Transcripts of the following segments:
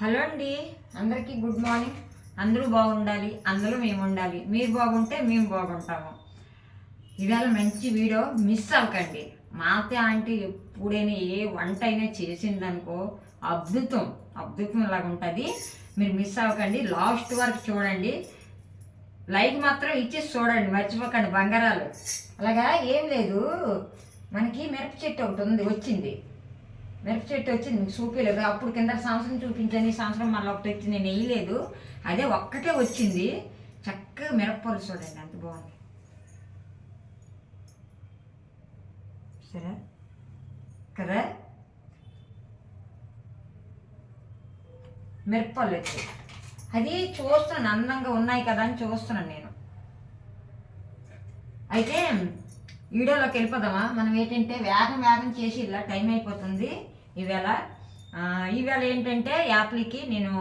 Hello అండి. అందరికీ good morning. అందరూ బాగుండాలి అందరూ మేము ఉండాలి మీరు బాగుంటే మేము బాగుంటాము. ఇవాళ మంచి వీడియో మిస్ అవ్వకండి. మాతే ఆంటీ ఎప్పుడైనా ఏ వంట అయినా చేసిందనుకో అద్భుతం అద్భుతం లాగా ఉంటుంది మీరు మిస్ అవ్వకండి. లాస్ట్ వరకు చూడండి. లైక్ మాత్రం ఇచ్చేసి చూడండి మర్చిపోకండి బంగారాలు. అలాగా? ఏం లేదు. మనకి మిరప చెట్టు ఒకటి ఉంది వచ్చింది. మిరప చెట్టు వచ్చింది మీకు చూపించలేదు అప్పుడు కింద సంవత్సరం చూపించాను ఈ సంవత్సరం మళ్ళీ ఒకటి వచ్చి నేను వేయలేదు. అదే ఒక్కటే వచ్చింది. చక్కగా మిరపలు చూడండి అంత బాగుంది. సరే? కదా? మిరపలు వచ్చాయి. అది చూస్తున్నాను అందంగా ఉన్నాయి కదా అని చూస్తున్నాను నేను. అయితే వీడియోలోకి వెళ్ళిపోదామా? మనం ఏంటంటే వేగం వేగం చేసి ఇలా టైం అయిపోతుంది. ఈవేళ ఈవేళ ఏంటంటే యాప్లకి నేను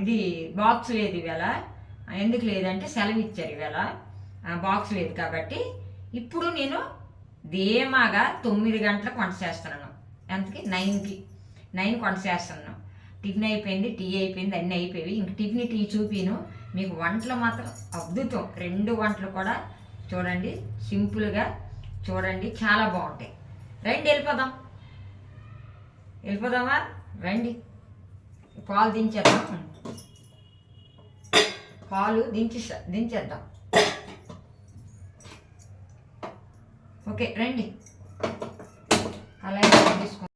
ఇది బాక్స్ లేదు ఈవేళ ఎందుకు లేదంటే సెలవు ఇచ్చారు ఈవేళ బాక్స్ లేదు కాబట్టి. ఇప్పుడు నేను ధీమాగా తొమ్మిది గంటలకు వంట చేస్తున్నాను. ఎంతకి? నైన్కి. నైన్ వంట చేస్తున్నాను. టిఫిన్ అయిపోయింది టీ అయిపోయింది అన్నీ అయిపోయి ఇంక టిఫిన్ టీ చూపిను. మీకు వంటలు మాత్రం అద్భుతం. రెండు వంటలు కూడా చూడండి. సింపుల్గా చూడండి. చాలా బాగుంటాయి. రండి వెళ్ళిపోదాం. వెళ్ళిపోదామా? రండి. పాలు దించేద్దాం. పాలు దించి దించేద్దాం. ఓకే రండి. అలాగే తీసుకో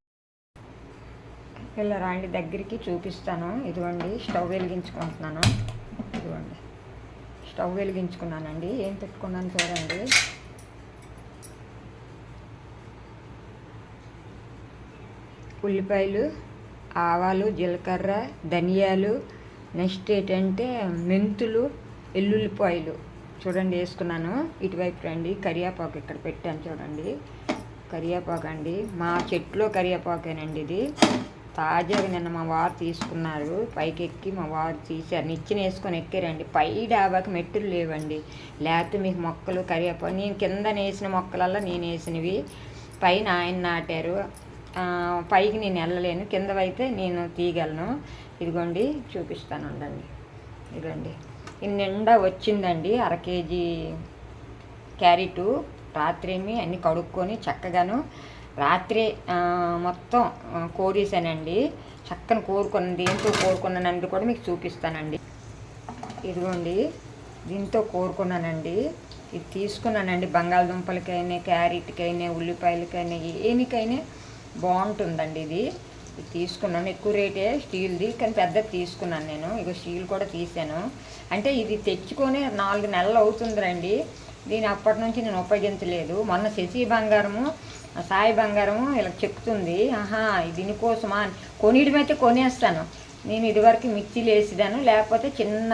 ఇలా రండి దగ్గరికి చూపిస్తాను. ఇదిగోండి స్టవ్ వెలిగించుకుంటున్నాను. ఇదిగోండి. స్టవ్ వెలిగించుకున్నానండి. ఏం పెట్టుకున్నాను చూడండి. ఉల్లిపాయలు ఆవాలు జీలకర్ర ధనియాలు నెక్స్ట్ ఏంటంటే మెంతులు ఎల్లుల్లిపాయలు. చూడండి వేసుకున్నాను. ఇటువైపు రండి. కరివేపాకు ఇక్కడ పెట్టాను చూడండి. కరివేపాకు అండి. మా చెట్లో కరివేపాకేనండి ఇది. తాజాగా నిన్న మా వారు తీసుకున్నారు. పైకి ఎక్కి మా వారు తీశారు. నిచ్చిన వేసుకొని ఎక్కారండి. పై డాబాకి మెట్టులు లేవండి. లేకపోతే మీకు మొక్కలు కరివేపాకు. నేను కింద వేసిన మొక్కలల్లో నేను వేసినవి. పైన ఆయన నాటారు. పైకి నేను వెళ్ళలేను. కింద అయితే నేను తీయగలను. ఇదిగోండి చూపిస్తాను ఉండండి. ఇదిగోండి. నిండా వచ్చిందండి అర కేజీ క్యారెటు. రాత్రేమి అన్నీ కడుక్కొని చక్కగాను రాత్రి మొత్తం ఆ, కోరేసానండి చక్కని కోరుకున్న దేంతో కోరుకున్నానండి కూడా మీకు చూపిస్తానండి. ఇదిగోండి దీంతో కోరుకున్నానండి. ఇది తీసుకున్నానండి బంగాళదుంపలకైనా క్యారెట్కైనా ఉల్లిపాయలకైనా ఏనికైనా. బాగుంటుందండి ఇది. తీసుకున్నాను. ఎక్కువ రేటే స్టీల్ది కానీ పెద్దది తీసుకున్నాను నేను. ఇక స్టీల్ కూడా తీసాను. అంటే ఇది తెచ్చుకొని నాలుగు నెలలు అవుతుందిరండి దీని అప్పటి నుంచి నేను ఉపయోగించలేదు. మొన్న శశి బంగారము సాయి బంగారము ఇలా చెప్తుంది. ఆహా దీనికోసమా? అని అయితే కొనేస్తాను. నేను ఇదివరకు మిక్సీలు వేసేదాను లేకపోతే చిన్న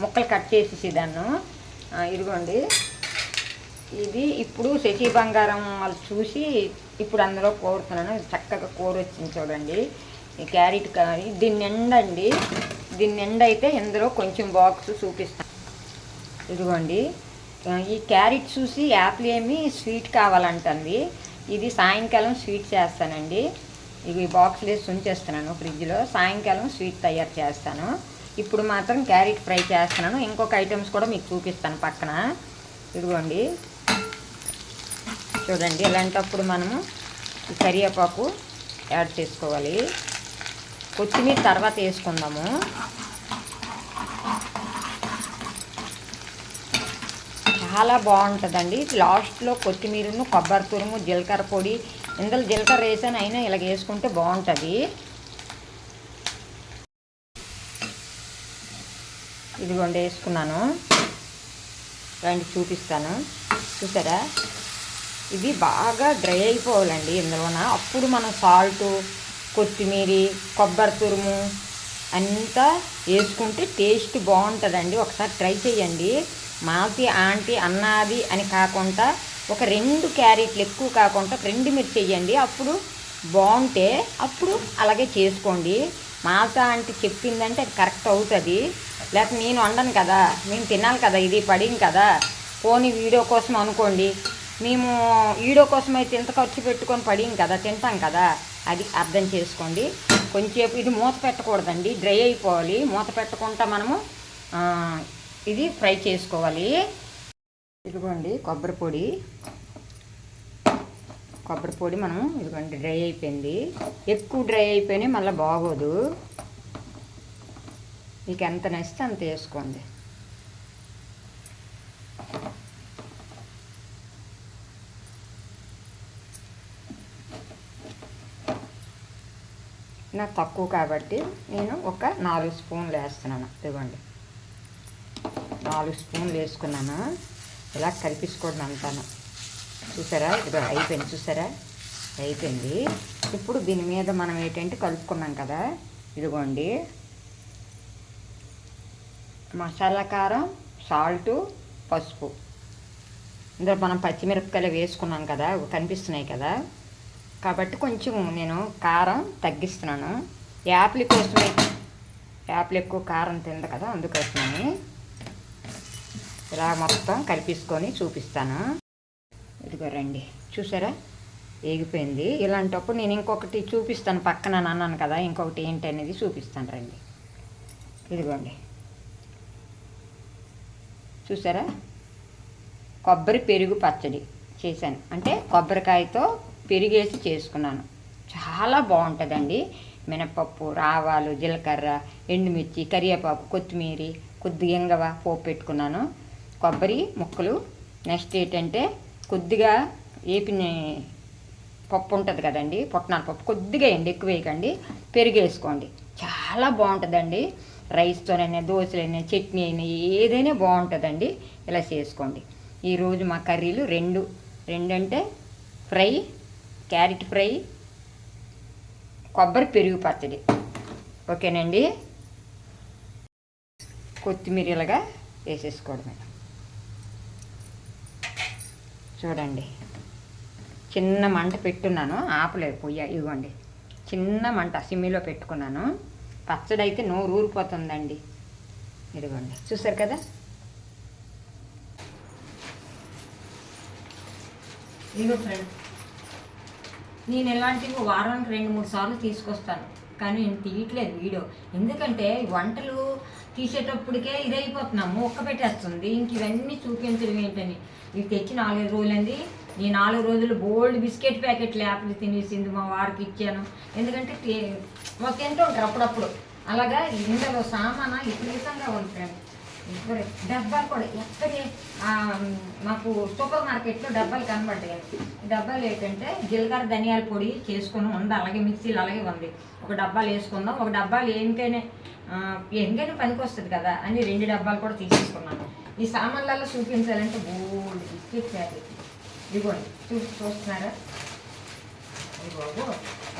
ముక్కలు కట్ చేసేసేదాను ఇదిగోండి. ఇది ఇప్పుడు శశి బంగారం వాళ్ళు చూసి ఇప్పుడు అందులో కోరుతున్నాను. చక్కగా కూర వచ్చింది చూడండి. ఈ క్యారెట్ కానీ దీని నిండా అండి. దీని నిండా అయితే ఇందులో కొంచెం బాక్స్ చూపిస్తాను. ఇదిగోండి. ఈ క్యారెట్ చూసి యాపిల్ ఏమి స్వీట్ కావాలంటుంది. ఇది సాయంకాలం స్వీట్ చేస్తానండి. ఇవి బాక్స్ బాక్స్లో వేసి ఉంచేస్తున్నాను ఫ్రిడ్జ్లో. సాయంకాలం స్వీట్ తయారు చేస్తాను. ఇప్పుడు మాత్రం క్యారెట్ ఫ్రై చేస్తున్నాను. ఇంకొక ఐటమ్స్ కూడా మీకు చూపిస్తాను పక్కన. ఇదిగోండి. చూడండి. ఇలాంటప్పుడు మనము ఈ కరివేపాకు యాడ్ చేసుకోవాలి. కొత్తిమీర తర్వాత వేసుకుందాము. చాలా బాగుంటుందండి. లాస్ట్లో కొత్తిమీరను కొబ్బరి తురుము జీలకర్ర పొడి ఇందులో జీలకర్ర వేసాను అయినా ఇలాగ వేసుకుంటే బాగుంటుంది. ఇదిగోండి వేసుకున్నాను. రండి చూపిస్తాను. చూసారా? ఇది బాగా డ్రై అయిపోవాలండి ఇందులోన. అప్పుడు మనం సాల్ట్ కొత్తిమీర కొబ్బరి తురుము అంతా వేసుకుంటే టేస్ట్ బాగుంటుందండి. ఒకసారి ట్రై చేయండి మాతి ఆంటీ అన్నది అని కాకుండా ఒక రెండు క్యారెట్లు ఎక్కువ కాకుండా రెండు మీరు చెయ్యండి. అప్పుడు బాగుంటే అప్పుడు అలాగే చేసుకోండి. మాత ఆంటీ చెప్పిందంటే అది కరెక్ట్ అవుతుంది. లేకపోతే నేను వండను కదా. నేను తినాలి కదా. ఇది పడింది కదా. పోనీ వీడియో కోసం అనుకోండి. మేము ఈడో కోసం అయితే ఇంత ఖర్చు పెట్టుకొని పడిం కదా తింటాం కదా అది అర్థం చేసుకోండి. కొంచెంసేపు ఇది మూత పెట్టకూడదండి డ్రై అయిపోవాలి. మూత పెట్టకుండా మనము ఇది ఫ్రై చేసుకోవాలి. ఇదిగోండి కొబ్బరి పొడి. కొబ్బరి పొడి మనం ఇదిగోండి డ్రై అయిపోయింది. ఎక్కువ డ్రై అయిపోయినా మళ్ళీ బాగోదు. మీకు ఎంత నచ్చితే అంత వేసుకోండి. నాకు తక్కువ కాబట్టి నేను ఒక నాలుగు స్పూన్లు వేస్తున్నాను. ఇదిగోండి. నాలుగు స్పూన్లు వేసుకున్నాను. ఇలా కలిపించుకోండి అంతాను. చూసారా? ఇదిగో అయిపోయింది. చూసారా? అయిపోయింది. ఇప్పుడు దీని మీద మనం ఏంటంటే కలుపుకున్నాం కదా. ఇదిగోండి. మసాలా కారం సాల్టు పసుపు. ఇందులో మనం పచ్చిమిరపకాయలు వేసుకున్నాం కదా. కనిపిస్తున్నాయి కదా. కాబట్టి కొంచెం నేను కారం తగ్గిస్తున్నాను. యాపిల్ కోసమే. యాప్లు ఎక్కువ కారం తింది కదా అందుకోసమని ఇలా మొత్తం కలిపించుకొని చూపిస్తాను. ఇదిగో రండి. చూసారా? ఏగిపోయింది ఇలాంటప్పుడు నేను ఇంకొకటి చూపిస్తాను పక్కన అన్నాను కదా ఇంకొకటి ఏంటి అనేది చూపిస్తాను రండి. ఇదిగోండి. చూసారా? కొబ్బరి పెరుగు పచ్చడి చేశాను. అంటే కొబ్బరికాయతో పెరిగేసి చేసుకున్నాను. చాలా బాగుంటుందండి. మినపప్పు రావాలు జీలకర్ర ఎండుమిర్చి కరివేపాకు కొత్తిమీర కొద్దిగా ఎంగవ పోపు పెట్టుకున్నాను. కొబ్బరి ముక్కలు. నెక్స్ట్ ఏంటంటే కొద్దిగా ఏపిన పప్పు ఉంటుంది కదండి పొట్టనాల పప్పు కొద్దిగా వేయండి ఎక్కువ వేయకండి పెరిగేసుకోండి. చాలా బాగుంటుందండి. రైస్తోనైనా దోశలైనా చట్నీ అయినా ఏదైనా బాగుంటుందండి. ఇలా చేసుకోండి. ఈరోజు మా కర్రీలు రెండు. రెండంటే ఫ్రై క్యారెట్ ఫ్రై కొబ్బరి పెరుగు పచ్చడి. ఓకేనండి? కొత్తిమీర ఇలాగా వేసేసుకోవడమే. చూడండి. చిన్న మంట పెట్టున్నాను ఆపలేదు పొయ్య. ఇవ్వండి చిన్న మంట సిమ్మిలో పెట్టుకున్నాను. పచ్చడి అయితే నోరు ఊరిపోతుందండి. ఇదిగోండి. చూసారు కదా? ఇదిగో ఫ్రెండ్. నేను ఇలాంటివి వారానికి రెండు మూడు సార్లు తీసుకొస్తాను. కానీ నేను తీయట్లేదు వీడియో. ఎందుకంటే వంటలు తీసేటప్పటికే ఇదైపోతున్నాము ఒక్క పెట్టేస్తుంది. ఇంక ఇవన్నీ చూపించడం ఏంటని. ఇవి తెచ్చి నాలుగైదు రోజులండి ఈ నాలుగు రోజులు బోల్డ్ బిస్కెట్ ప్యాకెట్లు యాపిల్ తినేసింది మా వారికి ఇచ్చాను. ఎందుకంటే మాకు తింటూ ఉంటారు అప్పుడప్పుడు. అలాగా ఇందులో సామాన విపరీతంగా ఉంటాయి. ఇప్పుడు డబ్బాలు కూడా ఎక్కడి మాకు సూపర్ మార్కెట్లో డబ్బాలు కనబడ్డాయి. డబ్బాలు ఏంటంటే జీలకర్ర ధనియాల పొడి చేసుకుని ఉంది. అలాగే మిక్సీలు అలాగే ఉంది. ఒక డబ్బాలు వేసుకుందాం. ఒక డబ్బాలు ఏంకైనా ఎందుకైనా పనికి వస్తుంది కదా అని రెండు డబ్బాలు కూడా తీసేసుకున్నాను ఈ సామాన్లలో చూపించాలంటే బోల్డ్ బిస్కెట్ ప్యాకెట్ ఇదిగోండి చూసి చూస్తున్నారా? బాబు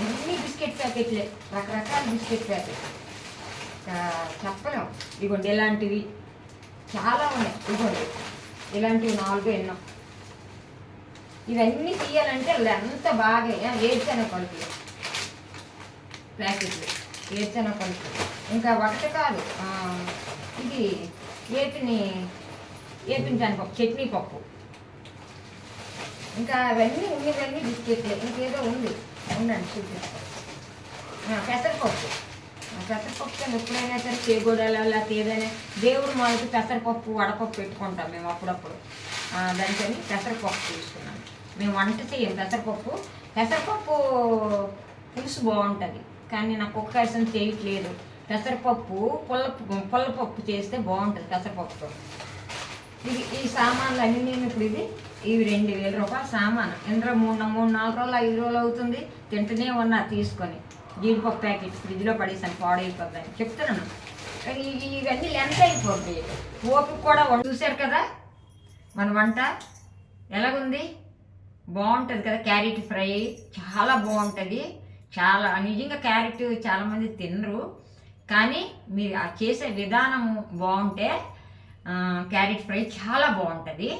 అన్ని బిస్కెట్ ప్యాకెట్లే రకరకాల బిస్కెట్ ప్యాకెట్ చెప్పలేం. ఇదిగోండి ఇలాంటివి చాలా ఉన్నాయి. ఇదిగోండి ఇలాంటివి నాలుగు ఎన్నో. ఇవన్నీ తీయాలంటే ఎంత బాగా ఏడ్చన పలుకులు. ప్యాకెట్లు. వేరుశెనగ పలుకులు. ఇంకా ఒకటి కాదు ఇది ఏపిని ఏపించాను పప్పు చట్నీ పప్పు. ఇంకా అవన్నీ ఉన్నవన్నీ బిస్కెట్లు. ఇంకేదో ఉంది. ఉండండి చూపిస్తాను పెసరపప్పు. పెసరపప్పు ఎప్పుడైనా సరే చేగూడలో లేకపోతే ఏదైనా దేవుడు మాకు పెసరపప్పు వడపప్పు పెట్టుకుంటాం మేము అప్పుడప్పుడు. దానికని పెసరపప్పు తీసుకున్నాం. మేము వంట చేయం పెసరపప్పు. పెసరపప్పు పులుసు బాగుంటుంది కానీ నాకు ఒక్క ఐసం చేయట్లేదు. పెసరపప్పు పుల్ల పుల్లపప్పు చేస్తే బాగుంటుంది పెసరపప్పుతో ఇది ఈ సామాన్లు అన్నీ నేను ఇప్పుడు ఇది ఇవి రెండు వేల రూపాయల సామాను. ఇందులో మూడు మూడు నాలుగు రోజులు ఐదు రోజులు అవుతుంది తింటూనే ఉన్నా తీసుకొని. జీడిపప్పు ప్యాకెట్ ఫ్రిడ్జ్లో పడేసాను పాడైపోతుందని చెప్తున్నాను. కానీ ఇవన్నీ లెంత్ అయిపోతాయి ఓపిక కూడా వంట చూశారు కదా? మన వంట ఎలాగుంది? బాగుంటుంది కదా? క్యారెట్ ఫ్రై చాలా బాగుంటుంది. చాలా నిజంగా క్యారెట్ చాలామంది తినరు. కానీ మీరు చేసే విధానం బాగుంటే క్యారెట్ ఫ్రై చాలా బాగుంటుంది.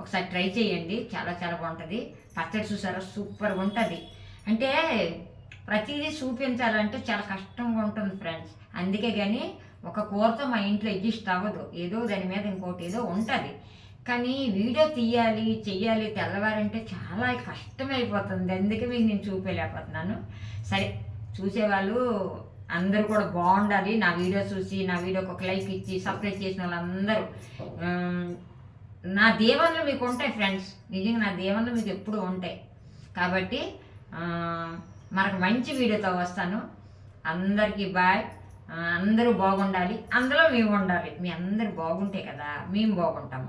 ఒకసారి ట్రై చేయండి. చాలా చాలా బాగుంటుంది. పచ్చడి చూసారా? సూపర్ ఉంటుంది. అంటే ప్రతిదీ చూపించాలంటే చాలా కష్టంగా ఉంటుంది ఫ్రెండ్స్ అందుకే కానీ ఒక కూరతో మా ఇంట్లో అడ్జస్ట్ అవ్వదు. ఏదో దాని మీద ఇంకోటి ఏదో ఉంటుంది. కానీ వీడియో తీయాలి చెయ్యాలి తెల్లవారంటే చాలా కష్టమైపోతుంది. అందుకే మీకు నేను చూపించలేకపోతున్నాను సరే చూసేవాళ్ళు అందరూ కూడా బాగుండాలి. నా వీడియో చూసి నా వీడియోకి ఒక లైక్ ఇచ్చి సబ్స్క్రైబ్ చేసిన వాళ్ళందరూ నా దీవెనలు మీకు ఉంటాయి ఫ్రెండ్స్ నిజంగా నా దీవెనలు మీకు ఎప్పుడూ ఉంటాయి. కాబట్టి మనకు మంచి వీడియోతో వస్తాను. అందరికీ బాయ్. అందరూ బాగుండాలి. అందులో మేము ఉండాలి. మీ అందరు బాగుంటే కదా మేము బాగుంటాము.